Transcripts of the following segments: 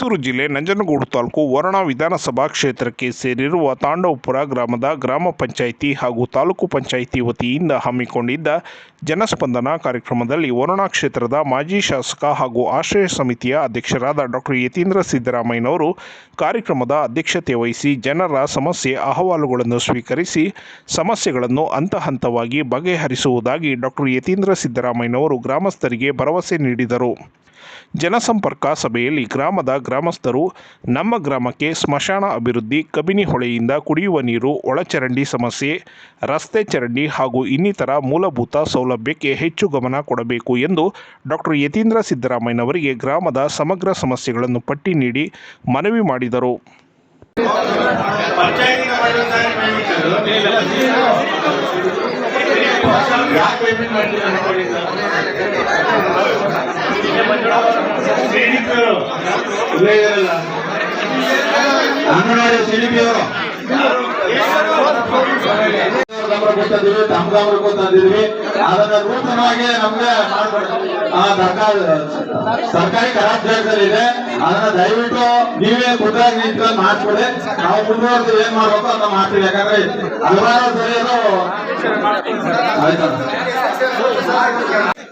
ಮೈಸೂರು ಜಿಲ್ಲೆ ನಂಜನಗೂಡು ತಾಲೂಕು ವರುಣ ವಿಧಾನಸಭಾ ಕ್ಷೇತ್ರಕ್ಕೆ ಸೇರಿರುವ ತಾಂಡವಪುರ ಗ್ರಾಮದ ಗ್ರಾಮ ಪಂಚಾಯಿತಿ ಹಾಗೂ ತಾಲೂಕು ಪಂಚಾಯಿತಿ ವತಿಯಿಂದ ಹಮ್ಮಿಕೊಂಡಿದ್ದ ಜನಸ್ಪಂದನ ಕಾರ್ಯಕ್ರಮದಲ್ಲಿ ವರುಣ ಕ್ಷೇತ್ರದ ಮಾಜಿ ಶಾಸಕ ಹಾಗೂ ಆಶ್ರಯ ಸಮಿತಿಯ ಅಧ್ಯಕ್ಷರಾದ ಡಾಕ್ಟರ್ ಯತೀಂದ್ರ ಸಿದ್ದರಾಮಯ್ಯನವರು ಕಾರ್ಯಕ್ರಮದ ಅಧ್ಯಕ್ಷತೆ ವಹಿಸಿ ಜನರ ಸಮಸ್ಯೆ ಅಹವಾಲುಗಳನ್ನು ಸ್ವೀಕರಿಸಿ ಸಮಸ್ಯೆಗಳನ್ನು ಹಂತ ಹಂತವಾಗಿ ಬಗೆಹರಿಸುವುದಾಗಿ ಡಾಕ್ಟರ್ ಯತೀಂದ್ರ ಸಿದ್ದರಾಮಯ್ಯನವರು ಗ್ರಾಮಸ್ಥರಿಗೆ ಭರವಸೆ ನೀಡಿದರು. ಜನಸಂಪರ್ಕ ಸಭೆಯಲ್ಲಿ ಗ್ರಾಮದ ಗ್ರಾಮಸ್ಥರು ನಮ್ಮ ಗ್ರಾಮಕ್ಕೆ ಸ್ಮಶಾನ ಅಭಿವೃದ್ಧಿ, ಕಬಿನಿ ಹೊಳೆಯಿಂದ ಕುಡಿಯುವ ನೀರು, ಒಳಚರಂಡಿ ಸಮಸ್ಯೆ, ರಸ್ತೆ ಚರಂಡಿ ಹಾಗೂ ಇನ್ನಿತರ ಮೂಲಭೂತ ಸೌಲಭ್ಯಕ್ಕೆ ಹೆಚ್ಚು ಗಮನ ಕೊಡಬೇಕು ಎಂದು ಡಾಕ್ಟರ್ ಯತೀಂದ್ರ ಸಿದ್ದರಾಮಯ್ಯನವರಿಗೆ ಗ್ರಾಮದ ಸಮಗ್ರ ಸಮಸ್ಯೆಗಳನ್ನು ಪಟ್ಟಿ ನೀಡಿ ಮನವಿ ಮಾಡಿದರು. ಅದನ್ನ ನೂತನವಾಗಿ ನಮ್ಗೆ ಸರ್ಕಾರ ಸರ್ಕಾರಿ ಖರಾಬ್ ಜಾಗದಲ್ಲಿ ಇದೆ ಅದನ್ನ ದಯವಿಟ್ಟು ನೀವೇ ಖುದ್ದಾಗಿ ನಿಂತ್ಕೊಂಡು ಮಾಡ್ಕೊಡಿ ನಾವು ಮುಂದುವರೆದು ಏನ್ ಮಾಡ್ಬೇಕು ಅಂತ ಮಾಡ್ತೀವಿ ಯಾಕಂದ್ರೆ ಹಲವಾರು ಸರಿ ಅದು ಆಯ್ತಾ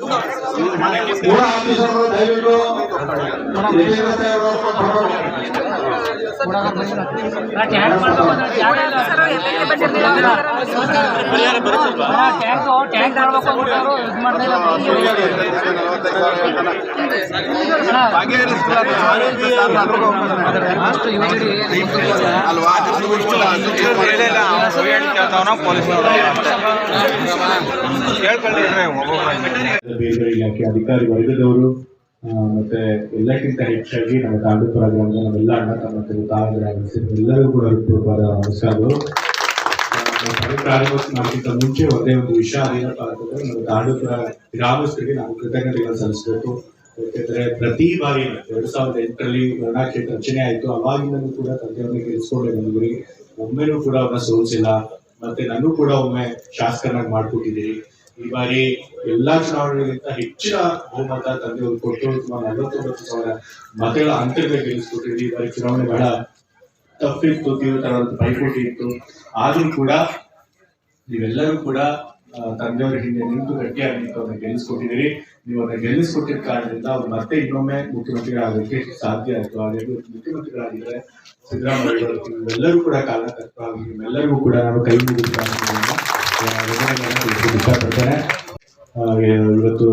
ಊರ ಆಫೀಸರು ದಯವಿಟ್ಟು ಪೊಲೀಸ್ ಅವರು ಬೇರೆ ಇಲಾಖೆ ಅಧಿಕಾರಿ ವರ್ಗದವರು ಮತ್ತೆ ಎಲ್ಲಕ್ಕಿಂತ ಹೆಚ್ಚಾಗಿ ನಮ್ಮ ತಾಂಡೂಪುರ ಗ್ರಾಮದ ನಮ್ಮೆಲ್ಲ ಅಣ್ಣ ತಮ್ಮ ತಾಯಿಗಳ ಎಲ್ಲರಿಗೂ ಕೂಡ ಹೃತ್ಪೂರ್ವಕವಾದ ನಮಸ್ಕಾರಗಳು ಪ್ರಾರಂಭಕ್ಕಿಂತ ಮುಂಚೆ ಒಂದೇ ಒಂದು ವಿಷಯ ಏನಪ್ಪಾ ಅಂತಂದ್ರೆ ನಮ್ಮ ತಾಂಡೂಪುರ ಗ್ರಾಮಸ್ಥರಿಗೆ ನಾವು ಕೃತಜ್ಞತೆಗಳನ್ನು ಸಲ್ಲಿಸಬೇಕು. ಯಾಕೆಂದ್ರೆ ಪ್ರತಿ ಬಾರಿ ಎರಡ್ ಸಾವಿರದ ಎಂಟರಲ್ಲಿ ವರ್ಣಾ ಕ್ಷೇತ್ರ ರಚನೆ ಆಯ್ತು. ಅವಾಗಿಂದಲೂ ಕೂಡ ತಂದೆಯವ್ರನ್ನ ಗೆಲ್ಸ್ಕೊಂಡೆ ನಮ್ಗೆ ಒಮ್ಮೆನೂ ಕೂಡ ಅವ್ರನ್ನ ಸೋಲಿಸಿಲ್ಲ. ಮತ್ತೆ ನಾನು ಕೂಡ ಒಮ್ಮೆ ಶಾಸಕನಾಗಿ ಮಾಡ್ಕೊಟ್ಟಿದ್ದೀರಿ. ಈ ಬಾರಿ ಎಲ್ಲಾ ಚುನಾವಣೆಗಿಂತ ಹೆಚ್ಚಿನ ಬಹುಮತ ತಂದೆಯವರು ಕೊಟ್ಟು ಸುಮಾರು ನಲವತ್ತೊಂಬತ್ತು ಸಾವಿರ ಮತಗಳ ಅಂತರದಲ್ಲಿ ಗೆಲ್ಲಿಸ್ಕೊಟ್ಟಿದ್ವಿ ಈ ಬಾರಿ ಚುನಾವಣೆ ಬಹಳ ತಪ್ಪಿತ್ತು ತೀವ್ರತರವಾದ ಪೈಪೋಟಿ ಇತ್ತು. ಆದ್ರೂ ಕೂಡ ನೀವೆಲ್ಲರೂ ಕೂಡ ತಂದೆಯವರ ಹಿಂದೆ ನಿಂತು ಗಟ್ಟಿಯಾಗಿ ಅವ್ರನ್ನ ಗೆಲ್ಲಿಸ್ಕೊಟ್ಟಿದ್ದೀರಿ. ನೀವು ಅವ್ರನ್ನ ಗೆಲ್ಲಿಸ್ಕೊಟ್ಟಿದ್ದ ಕಾರಣದಿಂದ ಅವ್ರು ಮತ್ತೆ ಇನ್ನೊಮ್ಮೆ ಮುಖ್ಯಮಂತ್ರಿಗಳಾಗಲಿಕ್ಕೆ ಸಾಧ್ಯ ಆಯ್ತು. ಹಾಗೆ ಮುಖ್ಯಮಂತ್ರಿಗಳಾಗಿದ್ರೆ ಸಿದ್ದರಾಮಯ್ಯ ಎಲ್ಲರೂ ಕೂಡ ಕಾರಣಕರ್ತರಾಗಿ ನಿಮ್ಮೆಲ್ಲರಿಗೂ ಕೂಡ ನಾನು ಕೈ ಮುಗಿದು ಇವತ್ತು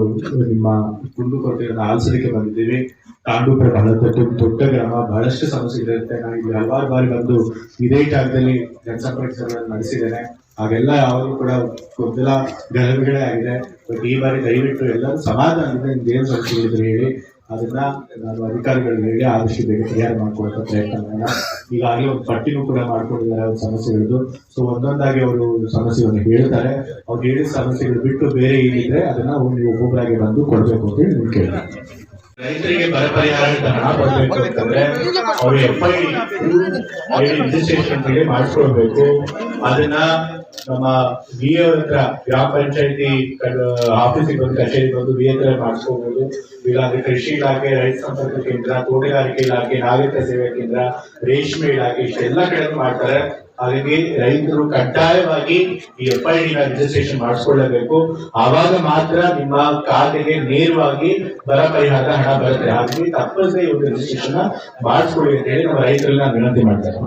ನಿಮ್ಮ ಕುಂದುಕೋಟೆಯನ್ನು ಆಲಿಸಲಿಕ್ಕೆ ಬಂದಿದ್ದೀವಿ ತಾಂಡೂಪುರ ಬಹಳ ದೊಡ್ಡ ದೊಡ್ಡ ಗ್ರಾಮ ಬಹಳಷ್ಟು ಸಮಸ್ಯೆ ಇರುತ್ತೆ ನಾನು ಇಲ್ಲಿ ಹಲವಾರು ಬಾರಿ ಬಂದು ಇದೇ ಜಾಗದಲ್ಲಿ ಜನಸಂಪರ್ಕ ನಡೆಸಿದ್ದೇನೆ ಹಾಗೆಲ್ಲ ಯಾವಾಗಲೂ ಕೂಡ ಗೊಂದಲ ಗಲಭೆಗಳೇ ಆಗಿದೆ ಬಟ್ ಈ ಬಾರಿ ದಯವಿಟ್ಟು ಎಲ್ಲರೂ ಸಮಾಧಾನದಿಂದ ನಿಮ್ಗೆ ಏನು ಸಮಸ್ಯೆಗಳಿದ್ರೆ ಹೇಳಿ. ಅದನ್ನ ನಾನು ಅಧಿಕಾರಿಗಳಿಗೆ ಆದಷ್ಟು ಬೇಗ ಪರಿಹಾರ ಮಾಡ್ಕೊಳಕ ಪ್ರಯತ್ನ ಮಾಡೋಣ. ಈಗಾಗಲೇ ಒಂದು ಪಟ್ಟಿನೂ ಕೂಡ ಮಾಡ್ಕೊಂಡಿದ್ದಾರೆ ಅವ್ರ ಸಮಸ್ಯೆಗಳದ್ದು. ಸೊ ಒಂದೊಂದಾಗಿ ಅವರು ಸಮಸ್ಯೆಗಳನ್ನು ಹೇಳ್ತಾರೆ ಅವ್ರು ಹೇಳಿದ ಸಮಸ್ಯೆಗಳು ಬಿಟ್ಟು ಬೇರೆ ಏನಿದ್ರೆ ಅದನ್ನ ನೀವು ಒಬ್ಬೊಬ್ಬರಾಗಿ ಬಂದು ಕೊಡ್ಬೇಕು ಅಂತ ಹೇಳಿ ನಿಮ್ಗೆ ಕೇಳಿ ರೈತರಿಗೆ ಬರ ಪರಿಹಾರ ಅಂತ ಹಣ ಬರಬೇಕು ಅಂತಂದ್ರೆ ಅವರು ಎಫ್ ಐ ರಿಜಿಸ್ಟ್ರೇಷನ್ ಮಾಡಿಸ್ಕೊಳ್ಬೇಕು. ಅದನ್ನ ನಮ್ಮ ಎ ಹತ್ರ ಗ್ರಾಮ ಪಂಚಾಯತಿ ಆಫೀಸಿಗೆ ಬಂದು ಕಚೇರಿ ಬಂದು ವಿ ಹತ್ರ ಮಾಡಿಸ್ಕೋಬಹುದು ಇಲ್ಲಾಂದ್ರೆ ಕೃಷಿ ಇಲಾಖೆ, ರೈತ ಸಂಪರ್ಕ ಕೇಂದ್ರ, ತೋಟಗಾರಿಕೆ ಇಲಾಖೆ, ನಾಗರಿಕ ಸೇವಾ ಕೇಂದ್ರ, ರೇಷ್ಮೆ ಇಲಾಖೆ, ಇಷ್ಟೆಲ್ಲ ಕಡೆ ಮಾಡ್ತಾರೆ. ಹಾಗಾಗಿ ರೈತರು ಕಡ್ಡಾಯವಾಗಿ ಈ ಎಫ್ ಐ ನ ರಿಜಿಸ್ಟ್ರೇಷನ್ ಮಾಡಿಸ್ಕೊಳ್ಳಬೇಕು ಆವಾಗ ಮಾತ್ರ ನಿಮ್ಮ ಖಾತೆಗೆ ನೇರವಾಗಿ ಬರ ಪರಿಹಾರ ಹಣ ಬರುತ್ತೆ. ಹಾಗಾಗಿ ತಪ್ಪದೇ ಒಂದು ರಿಜಿಸ್ಟ್ರೇಷನ್ ಮಾಡಿಸ್ಕೊಳ್ಳಿ ಅಂತ ಹೇಳಿ ನಮ್ಮ ರೈತರನ್ನ ವಿನಂತಿ ಮಾಡ್ತಾರೆ